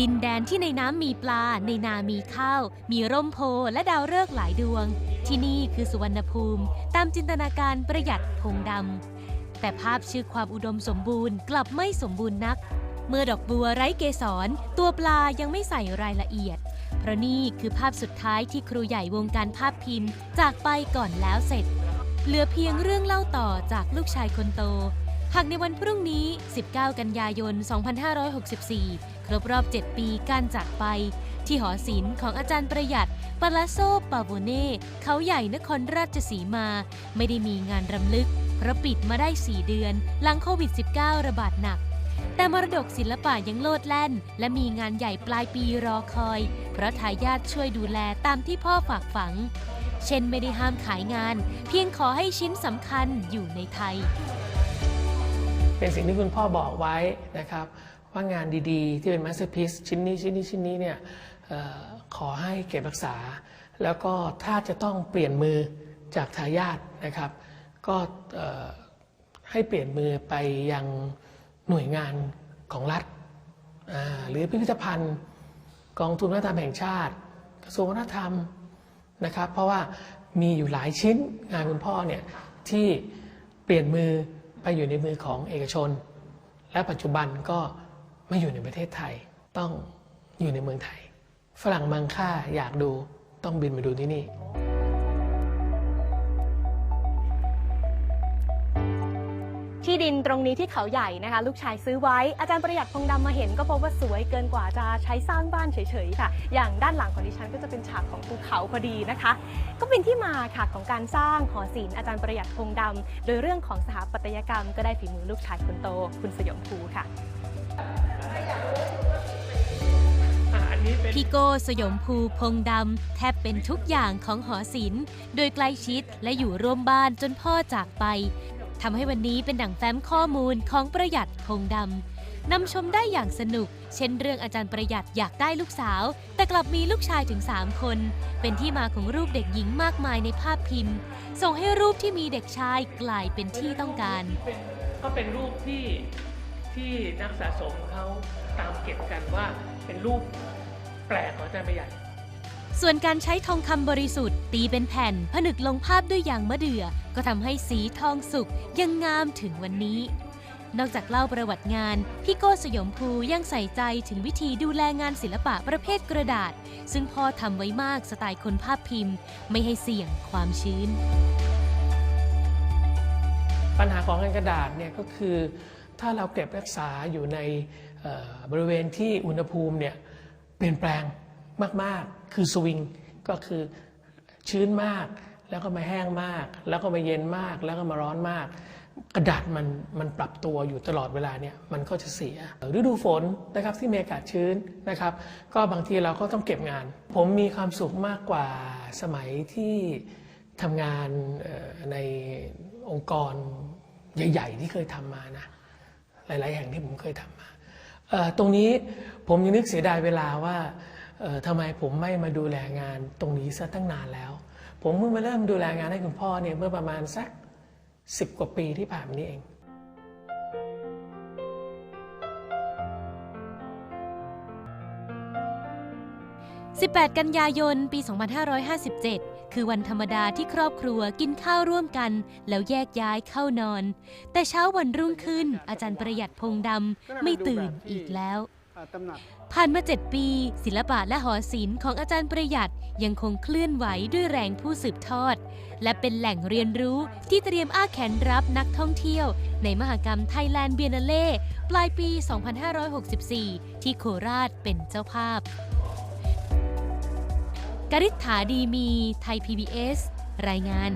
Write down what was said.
ดินแดนที่ในน้ำมีปลา ในนามีข้าว มีร่มโพและดาวฤกษ์หลายดวง ที่นี่คือสุวรรณภูมิ ตามจินตนาการประหยัดพงดำ แต่ภาพชื่อความอุดมสมบูรณ์กลับไม่สมบูรณ์นัก เมื่อดอกบัวไร้เกสร ตัวปลายังไม่ใส่รายละเอียด เพราะนี่คือภาพสุดท้ายที่ครูใหญ่วงการภาพพิมพ์ จากไปก่อนแล้วเสร็จ เหลือเพียงเรื่องเล่าต่อจากลูกชายคนโต หากในวันพรุ่งนี้ 19 กันยายน 2564 ครบรอบ 7 ปีการจากไป ที่หอศิลป์ของอาจารย์ประหยัดปาลาโซปาโวเน่เขาใหญ่นครราชสีมา ไม่ได้มีงานรำลึกเพราะปิดมาได้ 4 เดือน หลังโควิด -19 ระบาดหนัก แต่มรดกศิลปะยังโลดแล่น และมีงานใหญ่ปลายปีรอคอย เพราะทายาทช่วยดูแลตามที่พ่อฝากฝัง เช่นไม่ได้ห้ามขายงาน เพียงขอให้ชิ้นสำคัญอยู่ในไทย เป็นสิ่งที่คุณพ่อบอกไว้นะครับว่างานดีๆ ที่เป็นมาสเตอร์พีซชิ้นนี้ชิ้นนี้ชิ้นนี้เนี่ยออขอให้เก็บรักษา แล้วก็ถ้าจะต้องเปลี่ยนมือจากทายาทนะครับ ก็ให้เปลี่ยนมือไปยังหน่วยงานของรัฐหรือพิพิธภัณฑ์ กองทุนวัฒนธรรมแห่งชาติ กระทรวงวัฒนธรรมนะครับ เพราะว่ามีอยู่หลายชิ้นงานคุณพ่อเนี่ยที่เปลี่ยนมือ ไปอยู่ในมือของเอกชน และปัจจุบันก็ไม่อยู่ในประเทศไทย ต้องอยู่ในเมืองไทย ฝรั่งมังค่าอยากดูต้องบินมาดูที่นี่ ที่ดินตรงนี้ที่เขาใหญ่นะคะ ลูกชายซื้อไว้ อาจารย์ประหยัดพงดำมาเห็นก็พบว่าสวยเกินกว่าจะใช้สร้างบ้านเฉยๆค่ะ อย่างด้านหลังของดิฉันก็จะเป็นฉากของภูเขาพอดีนะคะ ก็เป็นที่มาค่ะของการสร้างหอศิลป์อาจารย์ประหยัดพงดำโดยเรื่องของสถาปัตยกรรมก็ได้ฝีมือลูกชายคนโต คุณสยมภูค่ะพี่โก้สยมภูพงดำ แทบเป็นทุกอย่างของหอศิลป์ โดยใกล้ชิดและอยู่ร่วมบ้านจนพ่อจากไป ทำให้วันนี้เป็นดั่งแฟ้มข้อมูลของประหยัดพงดำนำชมได้อย่างสนุก เช่นเรื่องอาจารย์ประหยัดอยากได้ลูกสาว แต่กลับมีลูกชายถึง 3 คน เป็นที่มาของรูปเด็กหญิงมากมายในภาพพิมพ์ ส่งให้รูปที่มีเด็กชายกลายเป็นที่ต้องการ เป็นก็เป็นรูปที่ที่นักสะสมเขาตามเก็บกันว่าเป็นรูปแปลกของอาจารย์ประหยัด ส่วนการใช้ทองคำบริสุทธิ์ ตีเป็นแผ่น ผนึกลงภาพด้วยยางมะเดื่อ ก็ทำให้สีทองสุกยังงามถึงวันนี้ นอกจากเล่าประวัติงาน พี่โก้สยมภูยังใส่ใจถึงวิธีดูแลงานศิลปะประเภทกระดาษ ซึ่งพ่อทำไว้มากสไตล์คนภาพพิมพ์ ไม่ให้เสี่ยงความชื้น ปัญหาของงานกระดาษเนี่ยก็คือถ้าเราเก็บรักษาอยู่ในบริเวณที่อุณหภูมิเนี่ยเปลี่ยนแปลง มากๆ คือสวิงก็คือชื้นมาก แล้วก็มาแห้งมาก แล้วก็มาเย็นมาก แล้วก็มาร้อนมาก กระดาษมันมันปรับตัวอยู่ตลอดเวลาเนี่ยมันก็จะเสียฤดูฝนนะครับที่มีอากาศชื้นนะครับ ก็บางทีเราก็ต้องเก็บงาน ผมมีความสุขมากกว่าสมัยที่ทำงานในองค์กรใหญ่ ๆ ที่เคยทำมานะหลาย ๆ แห่งที่ผมเคยทำมาตรงนี้ผมยังนึกเสียดายเวลาว่า ออทำไมผมไม่มาดูแลงานตรงนี้ซะตั้งนานแล้ว ผมเพิ่งมาเริ่มดูแลงานให้คุณพ่อเนี่ยเมื่อประมาณสักสิบกว่าปีที่ผ่านมานี้เอง 18 กันยายน ปี 2557 คือวันธรรมดาที่ครอบครัวกินข้าวร่วมกัน แล้วแยกย้ายเข้านอน แต่เช้าวันรุ่งขึ้นอาจารย์ประหยัดพงดำไม่ตื่นอีกแล้ว ผ่านมา 7 ปี ศิลปะและหอศิลป์ของอาจารย์ประหยัดยังคงเคลื่อนไหวด้วยแรงผู้สืบทอด และเป็นแหล่งเรียนรู้ที่เตรียมอ้าแขนรับนักท่องเที่ยว ในมหกรรมไทยแลนด์เบียนเล่ปลายปี 2564 ที่โคราชเป็นเจ้าภาพกริษฐาดีมีไทย PBS รายงาน